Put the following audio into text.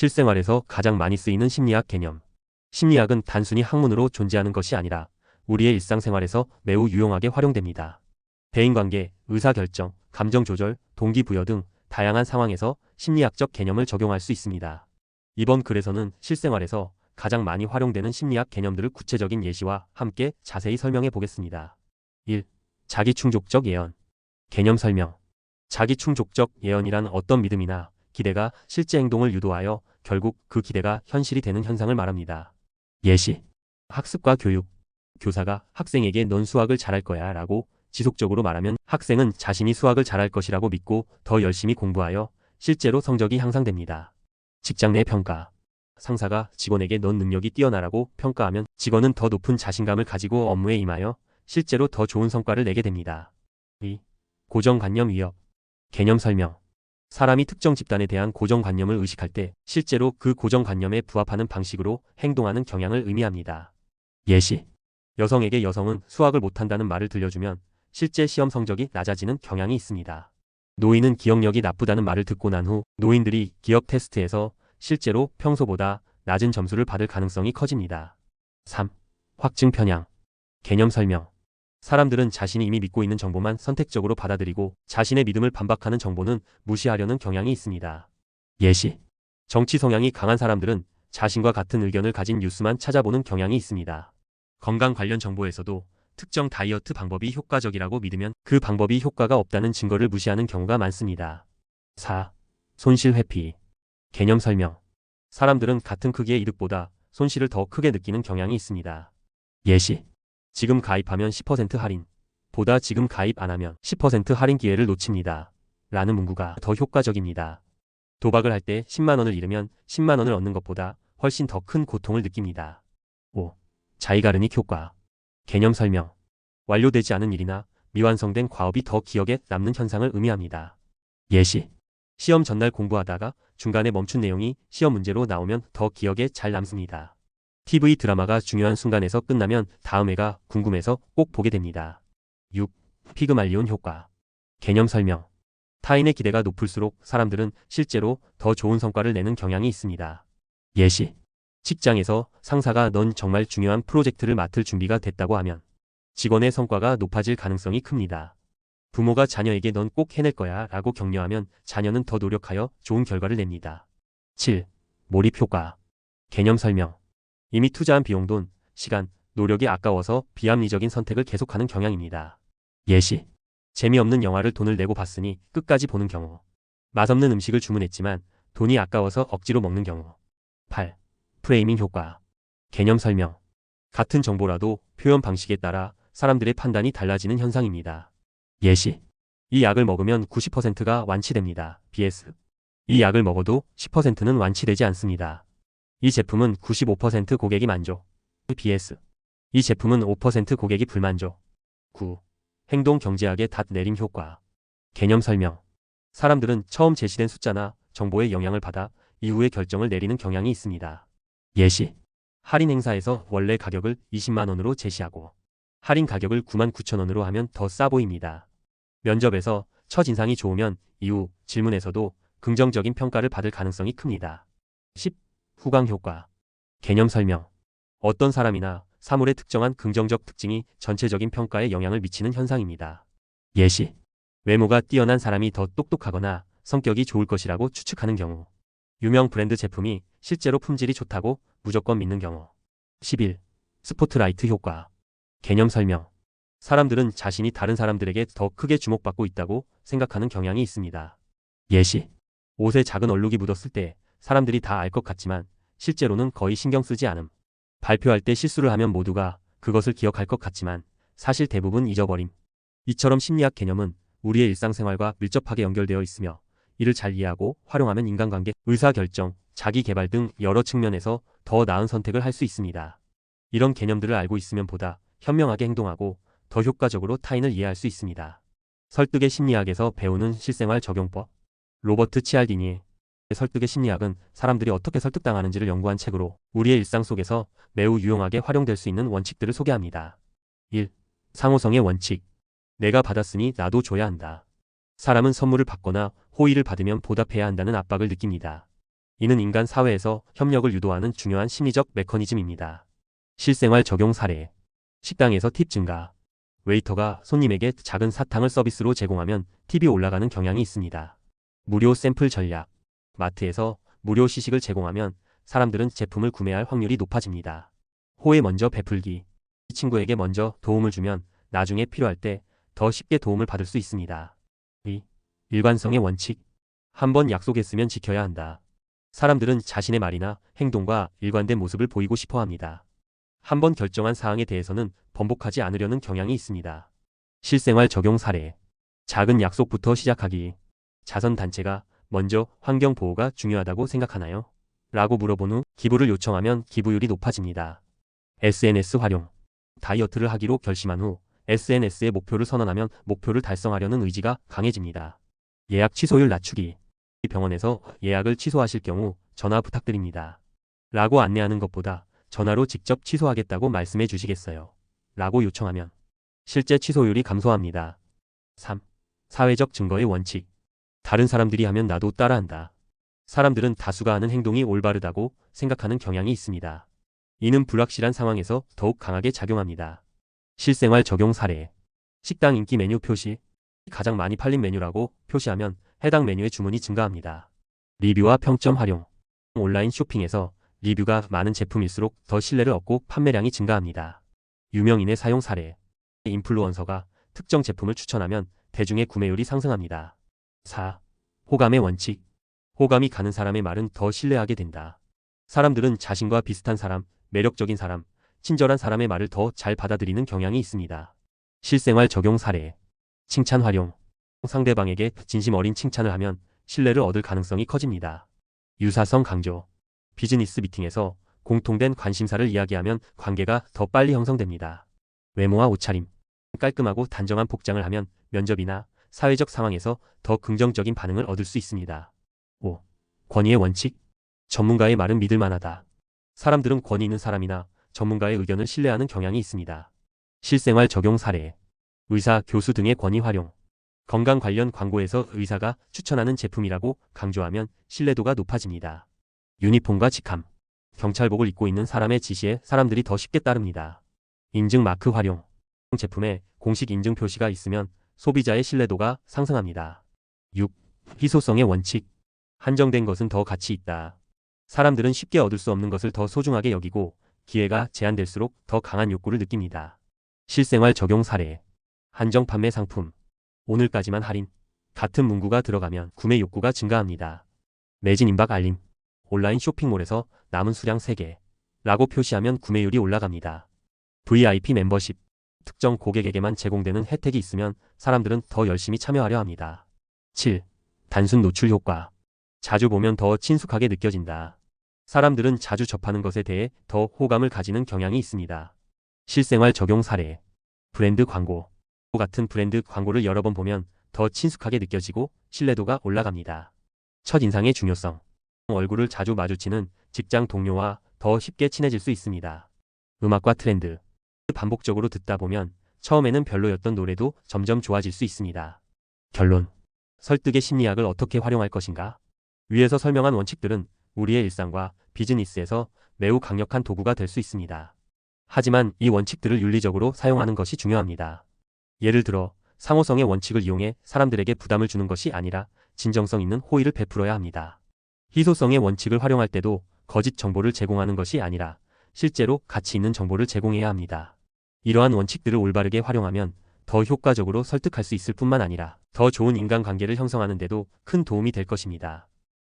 실생활에서 가장 많이 쓰이는 심리학 개념. 심리학은 단순히 학문으로 존재하는 것이 아니라 우리의 일상생활에서 매우 유용하게 활용됩니다. 대인관계, 의사결정, 감정조절, 동기부여 등 다양한 상황에서 심리학적 개념을 적용할 수 있습니다. 이번 글에서는 실생활에서 가장 많이 활용되는 심리학 개념들을 구체적인 예시와 함께 자세히 설명해 보겠습니다. 1. 자기충족적 예언. 개념 설명. 자기충족적 예언이란 어떤 믿음이나 기대가 실제 행동을 유도하여 결국 그 기대가 현실이 되는 현상을 말합니다. 예시. 학습과 교육. 교사가 학생에게 넌 수학을 잘할 거야 라고 지속적으로 말하면 학생은 자신이 수학을 잘할 것이라고 믿고 더 열심히 공부하여 실제로 성적이 향상됩니다. 직장 내 평가. 상사가 직원에게 넌 능력이 뛰어나라고 평가하면 직원은 더 높은 자신감을 가지고 업무에 임하여 실제로 더 좋은 성과를 내게 됩니다. 2. 고정관념 위협. 개념 설명. 사람이 특정 집단에 대한 고정관념을 의식할 때 실제로 그 고정관념에 부합하는 방식으로 행동하는 경향을 의미합니다. 예시. 여성에게 여성은 수학을 못한다는 말을 들려주면 실제 시험 성적이 낮아지는 경향이 있습니다. 노인은 기억력이 나쁘다는 말을 듣고 난 후 노인들이 기억 테스트에서 실제로 평소보다 낮은 점수를 받을 가능성이 커집니다. 3. 확증 편향. 개념 설명. 사람들은 자신이 이미 믿고 있는 정보만 선택적으로 받아들이고 자신의 믿음을 반박하는 정보는 무시하려는 경향이 있습니다. 예시. 정치 성향이 강한 사람들은 자신과 같은 의견을 가진 뉴스만 찾아보는 경향이 있습니다. 건강 관련 정보에서도 특정 다이어트 방법이 효과적이라고 믿으면 그 방법이 효과가 없다는 증거를 무시하는 경우가 많습니다. 4. 손실 회피. 개념 설명. 사람들은 같은 크기의 이득보다 손실을 더 크게 느끼는 경향이 있습니다. 예시. 지금 가입하면 10% 할인. 보다 지금 가입 안 하면 10% 할인 기회를 놓칩니다. 라는 문구가 더 효과적입니다. 도박을 할 때 10만 원을 잃으면 10만 원을 얻는 것보다 훨씬 더 큰 고통을 느낍니다. 5. 자이가르닉 효과. 개념 설명. 완료되지 않은 일이나 미완성된 과업이 더 기억에 남는 현상을 의미합니다. 예시. 시험 전날 공부하다가 중간에 멈춘 내용이 시험 문제로 나오면 더 기억에 잘 남습니다. TV 드라마가 중요한 순간에서 끝나면 다음 회가 궁금해서 꼭 보게 됩니다. 6. 피그말리온 효과. 개념 설명. 타인의 기대가 높을수록 사람들은 실제로 더 좋은 성과를 내는 경향이 있습니다. 예시. 직장에서 상사가 넌 정말 중요한 프로젝트를 맡을 준비가 됐다고 하면 직원의 성과가 높아질 가능성이 큽니다. 부모가 자녀에게 넌 꼭 해낼 거야 라고 격려하면 자녀는 더 노력하여 좋은 결과를 냅니다. 7. 몰입 효과. 개념 설명. 이미 투자한 비용 돈, 시간, 노력이 아까워서 비합리적인 선택을 계속하는 경향입니다. 예시. 재미없는 영화를 돈을 내고 봤으니 끝까지 보는 경우. 맛없는 음식을 주문했지만 돈이 아까워서 억지로 먹는 경우. 8. 프레이밍 효과. 개념 설명. 같은 정보라도 표현 방식에 따라 사람들의 판단이 달라지는 현상입니다. 예시. 이 약을 먹으면 90%가 완치됩니다. BS. 이 약을 먹어도 10%는 완치되지 않습니다. 이 제품은 95% 고객이 만족. BS. 이 제품은 5% 고객이 불만족. 9. 행동 경제학의 닷 내림 효과. 개념 설명. 사람들은 처음 제시된 숫자나 정보의 영향을 받아 이후에 결정을 내리는 경향이 있습니다. 예시. 할인 행사에서 원래 가격을 20만원으로 제시하고 할인 가격을 9만 9천원으로 하면 더 싸 보입니다. 면접에서 첫 인상이 좋으면 이후 질문에서도 긍정적인 평가를 받을 가능성이 큽니다. 10. 후광 효과. 개념 설명. 어떤 사람이나 사물의 특정한 긍정적 특징이 전체적인 평가에 영향을 미치는 현상입니다. 예시. 외모가 뛰어난 사람이 더 똑똑하거나 성격이 좋을 것이라고 추측하는 경우. 유명 브랜드 제품이 실제로 품질이 좋다고 무조건 믿는 경우. 11. 스포트라이트 효과. 개념 설명. 사람들은 자신이 다른 사람들에게 더 크게 주목받고 있다고 생각하는 경향이 있습니다. 예시. 옷에 작은 얼룩이 묻었을 때 사람들이 다 알 것 같지만 실제로는 거의 신경 쓰지 않음. 발표할 때 실수를 하면 모두가 그것을 기억할 것 같지만 사실 대부분 잊어버림. 이처럼 심리학 개념은 우리의 일상생활과 밀접하게 연결되어 있으며 이를 잘 이해하고 활용하면 인간관계, 의사결정, 자기개발 등 여러 측면에서 더 나은 선택을 할 수 있습니다. 이런 개념들을 알고 있으면 보다 현명하게 행동하고 더 효과적으로 타인을 이해할 수 있습니다. 설득의 심리학에서 배우는 실생활 적용법 로버트 치알디니의 설득의 심리학은 사람들이 어떻게 설득당하는지를 연구한 책으로 우리의 일상 속에서 매우 유용하게 활용될 수 있는 원칙들을 소개합니다. 1. 상호성의 원칙 내가 받았으니 나도 줘야 한다. 사람은 선물을 받거나 호의를 받으면 보답해야 한다는 압박을 느낍니다. 이는 인간 사회에서 협력을 유도하는 중요한 심리적 메커니즘입니다. 실생활 적용 사례. 식당에서 팁 증가. 웨이터가 손님에게 작은 사탕을 서비스로 제공하면 팁이 올라가는 경향이 있습니다. 무료 샘플 전략. 마트에서 무료 시식을 제공하면 사람들은 제품을 구매할 확률이 높아집니다. 호에 먼저 베풀기. 이 친구에게 먼저 도움을 주면 나중에 필요할 때 더 쉽게 도움을 받을 수 있습니다. 2. 일관성의 원칙. 한번 약속했으면 지켜야 한다. 사람들은 자신의 말이나 행동과 일관된 모습을 보이고 싶어 합니다. 한번 결정한 사항에 대해서는 번복하지 않으려는 경향이 있습니다. 실생활 적용 사례. 작은 약속부터 시작하기. 자선단체가 먼저 환경 보호가 중요하다고 생각하나요? 라고 물어본 후 기부를 요청하면 기부율이 높아집니다. SNS 활용. 다이어트를 하기로 결심한 후 SNS에 목표를 선언하면 목표를 달성하려는 의지가 강해집니다. 예약 취소율 낮추기. 병원에서 예약을 취소하실 경우 전화 부탁드립니다. 라고 안내하는 것보다 전화로 직접 취소하겠다고 말씀해 주시겠어요. 라고 요청하면 실제 취소율이 감소합니다. 3. 사회적 증거의 원칙. 다른 사람들이 하면 나도 따라한다. 사람들은 다수가 하는 행동이 올바르다고 생각하는 경향이 있습니다. 이는 불확실한 상황에서 더욱 강하게 작용합니다. 실생활 적용 사례. 식당 인기 메뉴 표시. 가장 많이 팔린 메뉴라고 표시하면 해당 메뉴의 주문이 증가합니다. 리뷰와 평점 활용. 온라인 쇼핑에서 리뷰가 많은 제품일수록 더 신뢰를 얻고 판매량이 증가합니다. 유명인의 사용 사례. 인플루언서가 특정 제품을 추천하면 대중의 구매율이 상승합니다. 4. 호감의 원칙. 호감이 가는 사람의 말은 더 신뢰하게 된다. 사람들은 자신과 비슷한 사람, 매력적인 사람, 친절한 사람의 말을 더 잘 받아들이는 경향이 있습니다. 실생활 적용 사례. 칭찬 활용. 상대방에게 진심 어린 칭찬을 하면 신뢰를 얻을 가능성이 커집니다. 유사성 강조. 비즈니스 미팅에서 공통된 관심사를 이야기하면 관계가 더 빨리 형성됩니다. 외모와 옷차림. 깔끔하고 단정한 복장을 하면 면접이나 사회적 상황에서 더 긍정적인 반응을 얻을 수 있습니다. 5. 권위의 원칙. 전문가의 말은 믿을 만하다. 사람들은 권위 있는 사람이나 전문가의 의견을 신뢰하는 경향이 있습니다. 실생활 적용 사례. 의사, 교수 등의 권위 활용. 건강 관련 광고에서 의사가 추천하는 제품이라고 강조하면 신뢰도가 높아집니다. 유니폼과 직함. 경찰복을 입고 있는 사람의 지시에 사람들이 더 쉽게 따릅니다. 인증 마크 활용. 제품에 공식 인증 표시가 있으면 소비자의 신뢰도가 상승합니다. 6. 희소성의 원칙. 한정된 것은 더 가치 있다. 사람들은 쉽게 얻을 수 없는 것을 더 소중하게 여기고 기회가 제한될수록 더 강한 욕구를 느낍니다. 실생활 적용 사례. 한정 판매 상품. 오늘까지만 할인. 같은 문구가 들어가면 구매 욕구가 증가합니다. 매진 임박 알림. 온라인 쇼핑몰에서 남은 수량 3개. 라고 표시하면 구매율이 올라갑니다. VIP 멤버십. 특정 고객에게만 제공되는 혜택이 있으면 사람들은 더 열심히 참여하려 합니다. 7. 단순 노출 효과. 자주 보면 더 친숙하게 느껴진다. 사람들은 자주 접하는 것에 대해 더 호감을 가지는 경향이 있습니다. 실생활 적용 사례. 브랜드 광고. 같은 브랜드 광고를 여러 번 보면 더 친숙하게 느껴지고 신뢰도가 올라갑니다. 첫 인상의 중요성. 얼굴을 자주 마주치는 직장 동료와 더 쉽게 친해질 수 있습니다. 음악과 트렌드. 반복적으로 듣다 보면 처음에는 별로였던 노래도 점점 좋아질 수 있습니다. 결론. 설득의 심리학을 어떻게 활용할 것인가? 위에서 설명한 원칙들은 우리의 일상과 비즈니스에서 매우 강력한 도구가 될 수 있습니다. 하지만 이 원칙들을 윤리적으로 사용하는 것이 중요합니다. 예를 들어 상호성의 원칙을 이용해 사람들에게 부담을 주는 것이 아니라 진정성 있는 호의를 베풀어야 합니다. 희소성의 원칙을 활용할 때도 거짓 정보를 제공하는 것이 아니라 실제로 가치 있는 정보를 제공해야 합니다. 이러한 원칙들을 올바르게 활용하면 더 효과적으로 설득할 수 있을 뿐만 아니라 더 좋은 인간관계를 형성하는 데도 큰 도움이 될 것입니다.